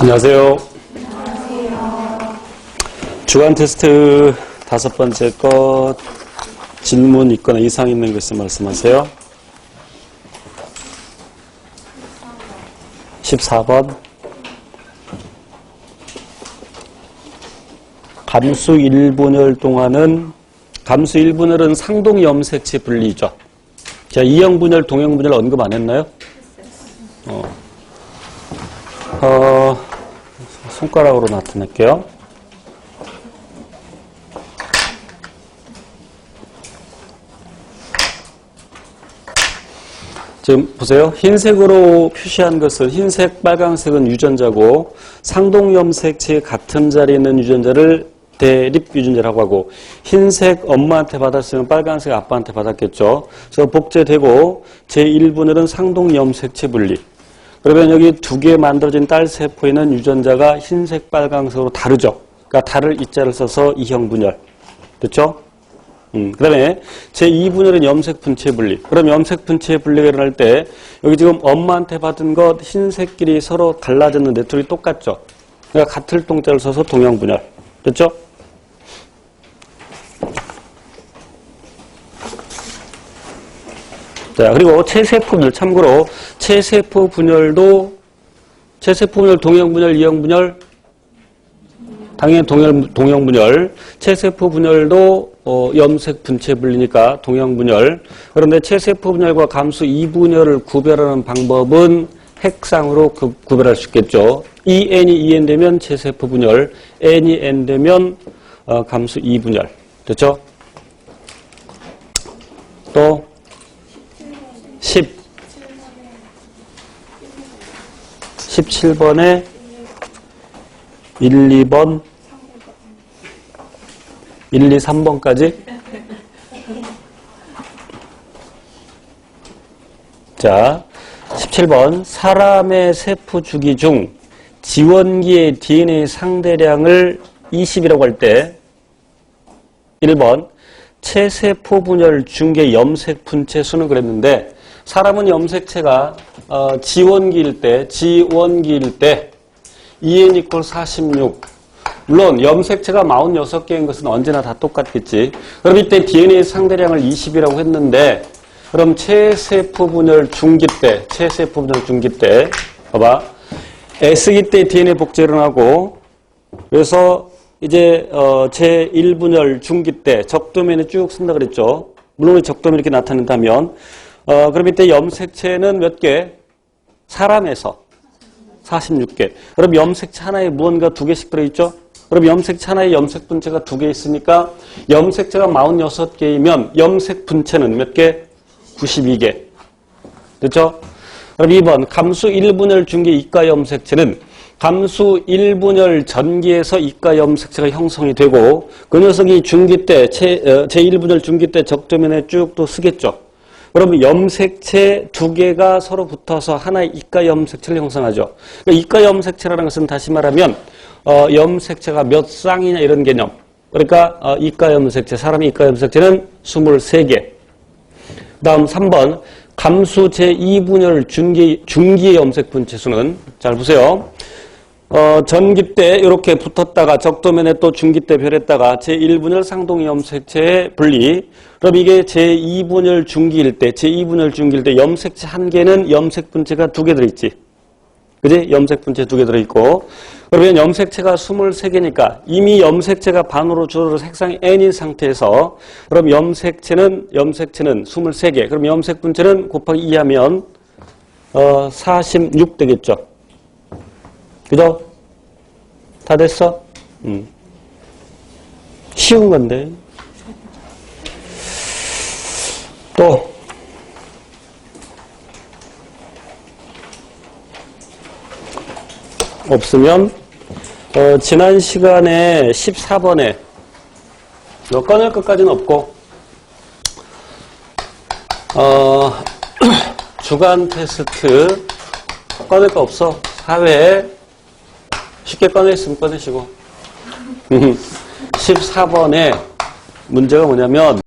안녕하세요. 주간 테스트 다섯 번째 것 질문 있거나 이상 있는 것 있으면 말씀하세요. 14번 감수 1분열 동안은 감수 1분열은 상동 염색체 분리죠. 제가 이형 분열, 동형 분열 언급 안 했나요? 어, 손가락으로 나타낼게요. 지금 보세요. 흰색으로 표시한 것은 흰색, 빨강색은 유전자고 상동염색체 같은 자리에 있는 유전자를 대립 유전자라고 하고 흰색 엄마한테 받았으면 빨간색 아빠한테 받았겠죠. 그래서 복제되고 제1분열은 상동염색체 분리. 그러면 여기 두 개 만들어진 딸 세포에는 유전자가 흰색, 빨강색으로 다르죠. 그러니까 다를 이자를 써서 이형 분열. 됐죠? 음, 그 다음에 제2분열은 염색 분체 분리. 그럼 염색 분체 분리가 일어날 때 여기 지금 엄마한테 받은 것 흰색끼리 서로 달라졌는데 둘이 똑같죠. 그러니까 같을 동자를 써서 동형 분열. 됐죠? 자, 그리고 체세포 분열 참고로 체세포 분열도 체세포 분열 동형 분열, 이형 분열 당연히 동형, 동형 분열, 체세포 분열도 어, 염색 분체 분리니까 동형 분열. 그런데 체세포 분열과 감수 2분열을 구별하는 방법은 핵상으로 구, 구별할 수 있겠죠. EN이 EN 되면 체세포 분열, N이 N 되면 어, 감수 2분열. 됐죠? 또 17번에 1, 2번, 1, 2, 3번까지. 자, 17번. 사람의 세포 주기 중 지원기의 DNA 상대량을 20이라고 할 때, 1번. 체세포 분열 중계 염색 분체 수는 그랬는데, 사람은 염색체가 어, 지원기일 때, 지원기일 때, EN 이퀄 46. 물론 염색체가 46개인 것은 언제나 다 똑같겠지. 그럼 이때 DNA 상대량을 20이라고 했는데 그럼 체세포 분열 중기 때, 체세포 분열 중기 때 봐봐. S기 때 DNA 복제를 하고 그래서 이제 어, 제1분열 중기 때 적도면에 쭉 쓴다 그랬죠. 물론 적도면 이렇게 나타낸다면 어, 그럼 이때 염색체는 몇 개? 사람에서 46개. 그럼 염색체 하나에 무언가 두 개씩 들어있죠? 그럼 염색체 하나에 염색 분체가 두 개 있으니까 염색체가 46개이면 염색 분체는 몇 개? 92개. 됐죠? 그럼 2번 감수 1분열 중계 이가 염색체는 감수 1분열 전기에서 이가 염색체가 형성이 되고 그 녀석이 중기 때 제1분열 중기 때 적도면에 쭉 또 쓰겠죠. 그러면 염색체 두 개가 서로 붙어서 하나의 이가 염색체를 형성하죠. 그러니까 이가 염색체라는 것은 다시 말하면 어, 염색체가 몇 쌍이냐 이런 개념. 그러니까 어, 이가 염색체, 사람의 이가 염색체는 23개. 다음 3번 감수 제2분열 중기, 중기의 염색 분체 수는 잘 보세요. 어, 전기 때 이렇게 붙었다가 적도면에 또 중기 때 별했다가 제1분열 상동 염색체의 분리. 그럼 이게 제2분열 중기일 때, 제2분열 중기일 때 염색체 한 개는 염색 분체가 두 개 들어있지. 그지? 염색 분체 두 개 들어있고. 그러면 염색체가 23개니까 이미 염색체가 반으로 줄어서 색상이 N인 상태에서 그럼 염색체는, 염색체는 23개. 그럼 염색 분체는 곱하기 2 하면 어, 46 되겠죠. 그죠? 다 됐어? 음. 쉬운 건데. 또, 없으면, 어, 지난 시간에 14번에, 너 꺼낼 것까지는 없고, 어, 주간 테스트, 꺼낼 거 없어. 사회, 쉽게 꺼냈으면 꺼내시고. 14번에 문제가 뭐냐면